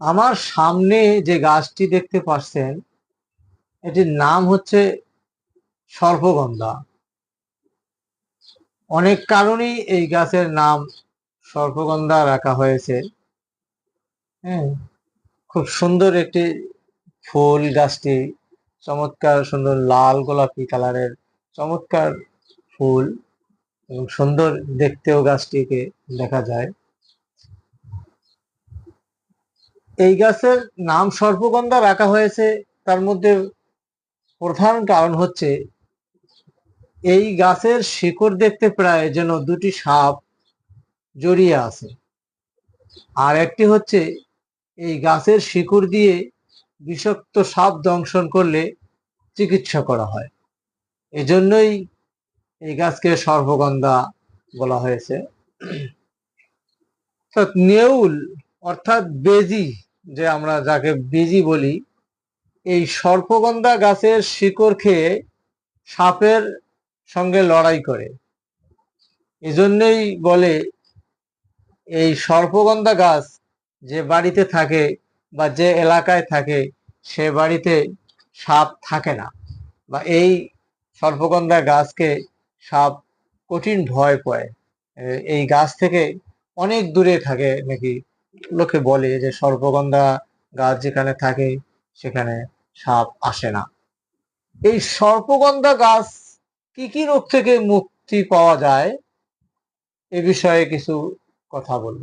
আমার সামনে যে গাছটি দেখতে পাচ্ছেন, এটির নাম হচ্ছে সর্পগন্ধা। অনেক কারণেই এই গাছের নাম সর্পগন্ধা রাখা হয়েছে। হ্যাঁ খুব সুন্দর একটি ফুল গাছটি, চমৎকার সুন্দর লাল গোলাপি কালারের চমৎকার ফুল এবং সুন্দর দেখতেও গাছটিকে দেখা যায়। এই গাছের নাম সর্পগন্ধা রাখা হয়েছে। তার মধ্যে প্রধান কারণ হচ্ছে, এই গাছের শিকড় দেখতে প্রায় যেন দুটি সাপ জড়িয়ে আছে। আর একটি হচ্ছে, এই গাছের শিকড় দিয়ে বিষাক্ত সাপ দংশন করলে চিকিৎসা করা হয়। এজন্যই এই গাছকে সর্বগন্ধা বলা হয়েছে। নেউল, অর্থাৎ বেজি যে আমরা যাকে বিজি বলি, এই সর্পগন্ধা গাছের শিকড় খেয়ে সাপের সঙ্গে লড়াই করে। এজন্যই বলে, এই সর্পগন্ধা গাছ যে বাড়িতে থাকে বা যে এলাকায় থাকে, সে বাড়িতে সাপ থাকে না বা এই সর্পগন্ধা গাছকে সাপ কঠিন ভয় পায়। এই গাছ থেকে অনেক দূরে থাকে নাকি লোকে বলে যে সর্পগন্ধা গাছ যেখানে থাকে, সেখানে সাপ আসে না। এই সর্পগন্ধা গাছ কি কি রোগ থেকে মুক্তি পাওয়া যায়, এ বিষয়ে কিছু কথা বলব।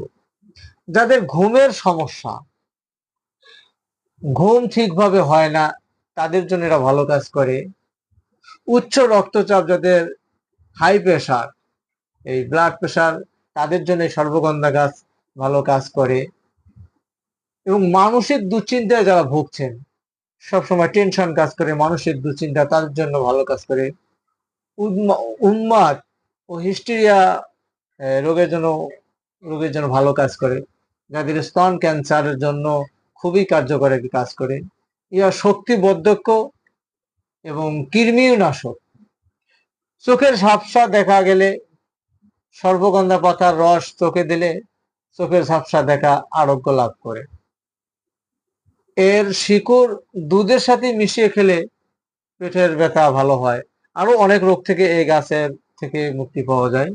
যাদের ঘুমের সমস্যা, ঘুম ঠিকভাবে হয় না, তাদের জন্য এটা ভালো কাজ করে। উচ্চ রক্তচাপ যাদের হাই প্রেশার এই ব্লাড প্রেশার তাদের জন্য সর্বগন্ধা গাছ ভালো কাজ করে। এবং মানসিক দুশ্চিন্তায় যারা ভুগছেন, সবসময় টেনশন কাজ করে মানসিক দুশ্চিন্তা তাদের জন্য ভালো কাজ করে। উন্মাদ ও হিস্টেরিয়া রোগের জন্য রোগের জন্য ভালো কাজ করে। যাদের স্তন ক্যান্সারের জন্য খুবই কার্যকর একটি কাজ করে। ইয়া শক্তি বর্ধক্য এবং কৃমিও নাশক চোখের ঝাপসা দেখা গেলে, সর্বগন্ধা পাতার রস চোখে দিলে চোখের ঝাপসা দেখা আরোগ্য লাভ করে। এর শিকড় দুধের সাথে মিশিয়ে খেলে পেটের ব্যথা ভালো হয়। আরও অনেক রোগ থেকে এই গাছের থেকে মুক্তি পাওয়া যায়।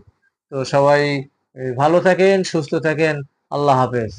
তো সবাই ভালো থাকেন, সুস্থ থাকেন। আল্লাহ হাফেজ।